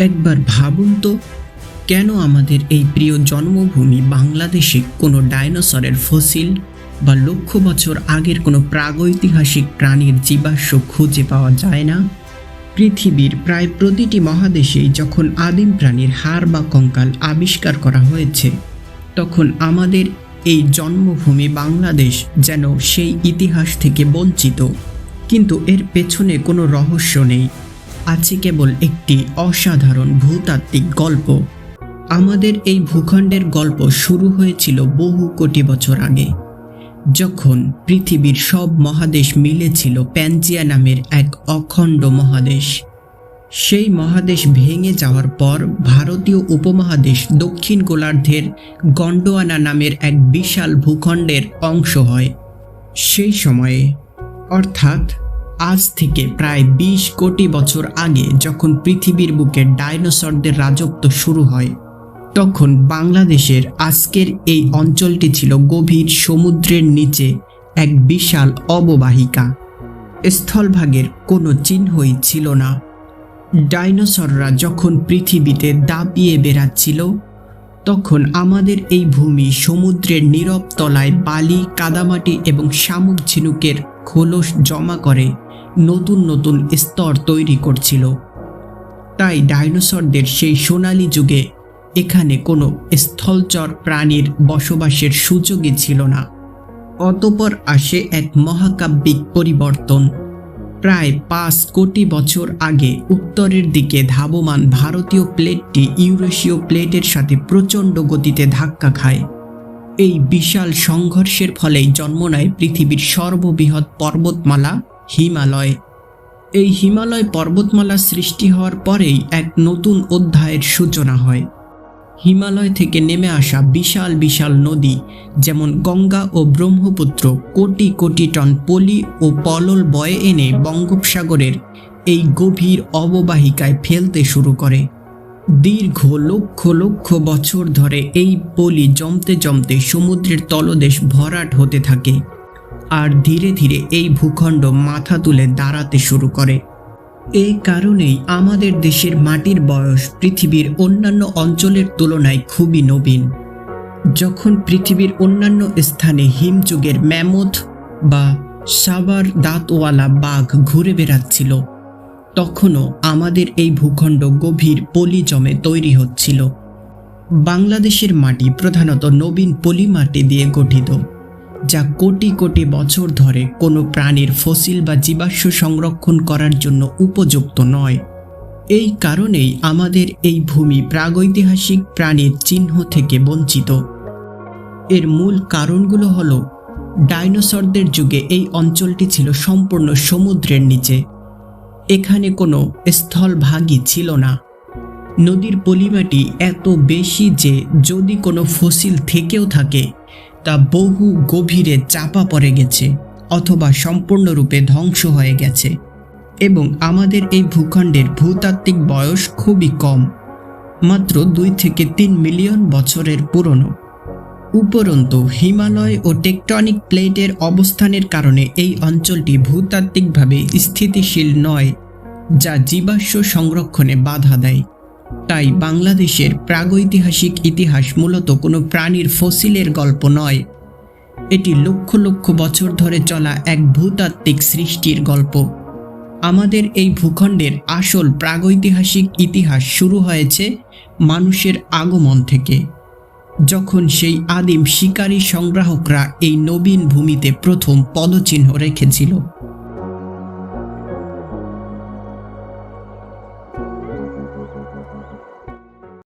একবার ভাবুন তো, কেন আমাদের এই প্রিয় জন্মভূমি বাংলাদেশে কোনো ডাইনোসরের ফসিল বা লক্ষ বছর আগের কোনো প্রাগৈতিহাসিক প্রাণীর জীবাশ্ম খুঁজে পাওয়া যায় না? পৃথিবীর প্রায় প্রতিটি মহাদেশেই যখন আদিম প্রাণীর হাড় বা কঙ্কাল আবিষ্কার করা হয়েছে, তখন আমাদের এই জন্মভূমি বাংলাদেশ যেন সেই ইতিহাস থেকে বঞ্চিত। কিন্তু এর পেছনে কোনো রহস্য নেই। আছে কেবল একটি অসাধারণ ভূতাত্ত্বিক গল্প। আমাদের এই ভূখণ্ডের গল্প শুরু হয়েছিল বহু কোটি বছর আগে। যখন পৃথিবীর সব মহাদেশ মিলেছিল প্যানজিয়া নামের এক অখণ্ড মহাদেশ। সেই মহাদেশ ভেঙে যাওয়ার পর ভারতীয় উপমহাদেশ দক্ষিণ গোলার্ধের গন্ডোয়ানা নামের এক বিশাল ভূখণ্ডের অংশ হয়। সেই সময়ে, অর্থাৎ আজ থেকে প্রায় বিশ কোটি বছর আগে যখন পৃথিবীর বুকে ডাইনোসরদের রাজত্ব শুরু হয়, তখন বাংলাদেশের আজকের এই অঞ্চলটি ছিল গভীর সমুদ্রের নিচে এক বিশাল অববাহিকা। স্থলভাগের কোনো চিহ্নই ছিল না। ডাইনোসররা যখন পৃথিবীতে দাপিয়ে বেড়াচ্ছিল তখন আমাদের এই ভূমি সমুদ্রের নীরব তলায় বালি, কাদামাটি এবং শামুক ঝিনুকের খোলস জমা করে নতুন নতুন স্তর তৈরি করছিল। তাই ডাইনোসরদের সেই সোনালি যুগে এখানে কোনো স্থলচর প্রাণীর বসবাসের সুযোগই ছিল না। অতপর আসে এক মহাকাব্যিক পরিবর্তন। প্রায় পাঁচ কোটি বছর আগে উত্তরের দিকে ধাবমান ভারতীয় প্লেটটি ইউরেশীয় প্লেটের সাথে প্রচণ্ড গতিতে ধাক্কা খায়। এই বিশাল সংঘর্ষের ফলেই জন্ম নেয় পৃথিবীর সর্ববৃহৎ পর্বতমালা হিমালয়। এই হিমালয় পর্বতমালা সৃষ্টি হওয়ার পরেই এক নতুন অধ্যায়ের সূচনা হয়। হিমালয় থেকে নেমে আসা বিশাল বিশাল নদী, যেমন গঙ্গা ও ব্রহ্মপুত্র, কোটি কোটি টন পলি ও পলল বয়ে এনে বঙ্গোপসাগরের এই গভীর অববাহিকায় ফেলতে শুরু করে। দীর্ঘ, লক্ষ লক্ষ বছর ধরে এই পলি জমতে জমতে সমুদ্রের তলদেশ ভরাট হতে থাকে। আর ধীরে ধীরে এই ভূখণ্ড মাথা তুলে দাঁড়াতে শুরু করে। এই কারণেই আমাদের দেশের মাটির বয়স পৃথিবীর অন্যান্য অঞ্চলের তুলনায় খুবই নবীন। যখন পৃথিবীর অন্যান্য স্থানে হিমযুগের ম্যামথ বা সাবার দাঁতওয়ালা বাঘ ঘুরে বেড়াচ্ছিল, তখনও আমাদের এই ভূখণ্ড গভীর পলি জমে তৈরি হচ্ছিল। বাংলাদেশের মাটি প্রধানত নবীন পলি মাটি দিয়ে গঠিত। যা কোটি কোটি বছর ধরে কোনো প্রাণীর ফসিল বা জীবাশ্ম সংরক্ষণ করার জন্য উপযুক্ত নয়। এই কারণেই আমাদের এই ভূমি প্রাগৈতিহাসিক প্রাণীর চিহ্ন থেকে বঞ্চিত। এর মূল কারণগুলো হলো, ডাইনোসরদের যুগে এই অঞ্চলটি ছিল সম্পূর্ণ সমুদ্রের নিচে। এখানে কোনো স্থলভাগই ছিল না। নদীর পলিমাটি এত বেশি যে যদি কোনো ফসিল থেকেও থাকে তা বহু গভীরে চাপা পড়ে গেছে অথবা সম্পূর্ণরূপে ধ্বংস হয়ে গেছে এবং আমাদের এই ভূখণ্ডের ভূতাত্ত্বিক বয়স খুবই কম, মাত্র দুই থেকে তিন মিলিয়ন বছরের পুরনো। উপরন্তু, হিমালয় ও টেকটনিক প্লেটের অবস্থানের কারণে এই অঞ্চলটি ভূতাত্ত্বিকভাবে স্থিতিশীল নয়, যা জীবাশ্ম সংরক্ষণে বাধা দেয়। তাই বাংলাদেশের প্রাগৈতিহাসিক ইতিহাস মূলত কোনো প্রাণীর ফসিলের গল্প নয়। এটি লক্ষ লক্ষ বছর ধরে চলা এক ভূতাত্ত্বিক সৃষ্টির গল্প। আমাদের এই ভূখণ্ডের আসল প্রাগৈতিহাসিক ইতিহাস শুরু হয়েছে মানুষের আগমন থেকে। যখন সেই আদিম শিকারী সংগ্রাহকরা এই নবীন ভূমিতে প্রথম পদচিহ্ন রেখেছিল।